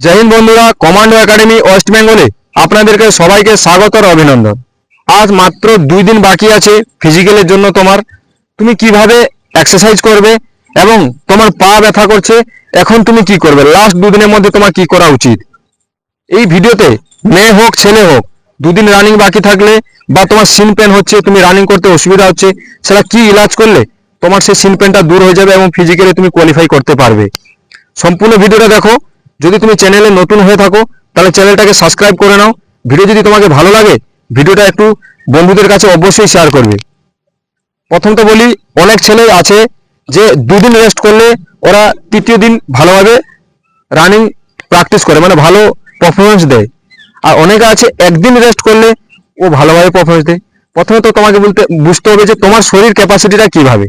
জয় হিন্দ বন্ধুরা commando academy West বেঙ্গলে আপনাদেরকে সবাইকে স্বাগত আর অভিনন্দন। আজ মাত্র দুই দিন বাকি আছে ফিজিক্যালের জন্য তোমার। তুমি কীভাবে এক্সারসাইজ করবে এবং তোমার পা ব্যথা করছে, এখন তুমি কি করবে? লাস্ট দুদিনের মধ্যে তোমার কি করা উচিত? এই ভিডিওতে মেয়ে হোক, ছেলে হোক দুদিন রানিং বাকি থাকলে বা তোমার সিন পেন হচ্ছে, তুমি রানিং করতে অসুবিধা হচ্ছে, সেটা কি ইলাজ করলে তোমার সেই সিন পেনটা দূর হয়ে যাবে এবং ফিজিক্যালি তুমি কোয়ালিফাই করতে পারবে। সম্পূর্ণ ভিডিওটা দেখো যদি তুমি চ্যানেলে নতুন হয়ে থাকো, তাহলে চ্যানেলটাকে সাবস্ক্রাইব করে নাও। ভিডিও যদি তোমাকে ভালো লাগে ভিডিওটা একটু বন্ধুদের কাছে অবশ্যই শেয়ার করবে। প্রথম তো বলি, অনেক ছেলে আছে যে দুদিন রেস্ট করলে ওরা তৃতীয় দিন ভালোভাবে রানিং প্র্যাকটিস করে মানে ভালো পারফরমেন্স দেয়। আর অনেকে আছে, একদিন রেস্ট করলে ও ভালোভাবে পারফরমেন্স দেয়। প্রথমে তো তোমাকে বলতে, বুঝতে হবে যে তোমার শরীর ক্যাপাসিটিটা কীভাবে।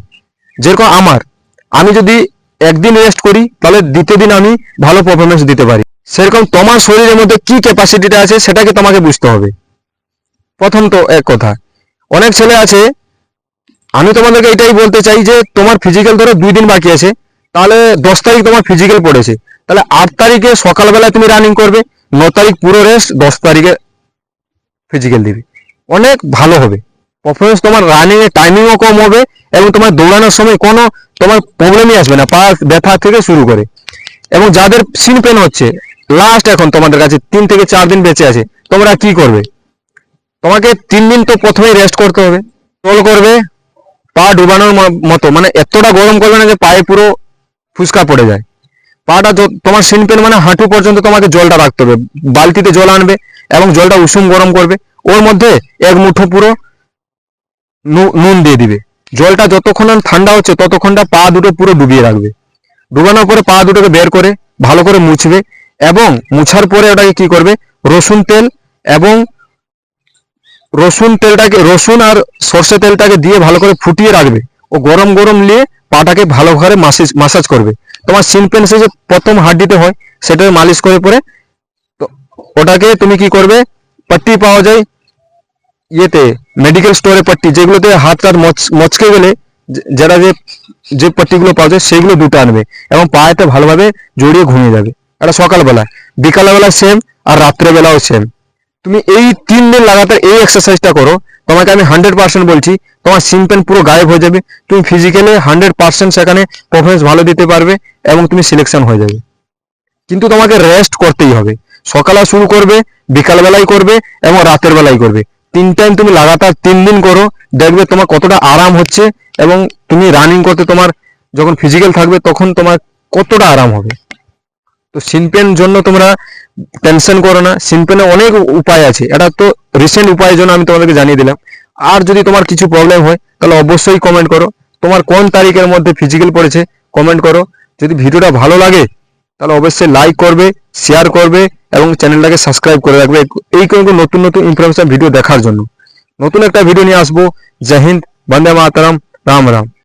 যেরকম আমার, আমি যদি একদিন রেস্ট করি, তাহলে দ্বিতীয় দিন আমি ভালো পারফরমেন্স দিতে পারি। সেরকম তোমার শরীরের মধ্যে কি ক্যাপাসিটিটা আছে, সেটাকে তোমাকে বুঝতে হবে। প্রথম তো এক কথা। অনেক ছেলে আছে, আমি তোমাদেরকে এটাই বলতে চাই যে, তোমার ফিজিক্যাল ধরো দুই দিন বাকি আছে, তাহলে দশ তারিখ তোমার ফিজিক্যাল পড়েছে। তাহলে আট তারিখে সকালবেলা তুমি রানিং করবে, ন তারিখ পুরো রেস্ট দশ তারিখে ফিজিক্যাল দিবে। অনেক ভালো হবে। পারফরমেন্স তোমার রানিং এর টাইমিংও কম হবে এবং তোমার দৌড়ানোর সময় কোনো তোমার প্রবলেমই আসবে না, পা ব্যথা থেকে শুরু করে। এবং যাদের সিন পেন হচ্ছে লাস্ট এখন তোমাদের কাছে তিন থেকে চার দিন বেঁচে আছে, তোমরা কি করবে? তোমাকে তিন দিন তো প্রথমেই রেস্ট করতে হবে। রোল করবে, পা ডুবানোর মতো মানে এতটা গরম করবে না যে পায়ে পুরো ফুসকা পড়ে যায়। পাটা তোমার সিন পেন মানে হাঁটু পর্যন্ত তোমাকে জলটা রাখতে হবে, বালতিতে জল আনবে এবং জলটা উষুম গরম করবে। ওর মধ্যে এক মুঠো পুরো নুন দিয়ে দিবে। জলটা যতক্ষণ ঠান্ডা হচ্ছে ততক্ষণটা পা দুটো পুরো ডুবিয়ে রাখবে। ডুবানোর পরে পা দুটোকে বের করে ভালো করে মুছবে এবং মুছার পরে ওটাকে কি করবে? রসুন তেল এবং রসুন তেলটাকে, রসুন আর সর্ষে তেলটাকে দিয়ে ভালো করে ফুটিয়ে রাখবে। ও গরম গরম নিয়ে পাটাকে ভালো করে মাসাজ মাসাজ করবে। তোমার সিন পেন্সে যে প্রথম হাড্ডিতে হয় সেটাকে মালিশ করে পরে ওটাকে তুমি কি করবে? পট্টি পাওয়া যায় ইয়েতে মেডিকেল স্টোরে পট্টি, যেগুলোতে হাত টাত মচ- মচকে গেলে যারা যে যে পট্টিগুলো পাওয়া যায় সেগুলো দুটো আনবে এবং পায়েতে ভালোভাবে জড়িয়ে ঘুমিয়ে যাবে। এটা সকালবেলা, বিকালবেলা সেম আর রাত্রেবেলাও সেম তুমি এই তিন দিন লাগাতার এই এক্সারসাইজটা করো, তোমাকে আমি হান্ড্রেড পার্সেন্ট বলছি, তোমার সিম্পেন পুরো গায়েব হয়ে যাবে, তুমি ফিজিক্যালি হান্ড্রেড পার্সেন্ট সেখানে পারফরমেন্স ভালো দিতে পারবে এবং তুমি সিলেকশন হয়ে যাবে। কিন্তু তোমাকে রেস্ট করতেই হবে। সকালে শুরু করবে বিকালবেলায় করবে এবং রাতের বেলায় করবে। তিন টাইম তুমি লাগাতার তিন দিন করো, দেখবে তোমার কতটা আরাম হচ্ছে এবং তুমি রানিং করতে তোমার যখন ফিজিক্যাল থাকবে তখন তোমার কতটা আরাম হবে। তো সিনপেন জন্য তোমরা টেনশন করো না সিনপেনে অনেক উপায় আছে। এটা তো রিসেন্ট উপায়ের জন্য আমি তোমাদেরকে জানিয়ে দিলাম। আর যদি তোমার কিছু প্রবলেম হয়, তাহলে অবশ্যই কমেন্ট করো। তোমার কোন তারিখের মধ্যে ফিজিক্যাল পড়েছে কমেন্ট করো। যদি ভিডিওটা ভালো লাগে তাহলে অবশ্যই লাইক করবে শেয়ার করবে এবং চ্যানেলটাকে সাবস্ক্রাইব করে রাখবে। এই কোনো নতুন নতুন ইনফরমেশন ভিডিও দেখার জন্য। নতুন একটা ভিডিও নিয়ে আসব। জয় হিন্দ, বন্দে মাতারাম, রাম রাম।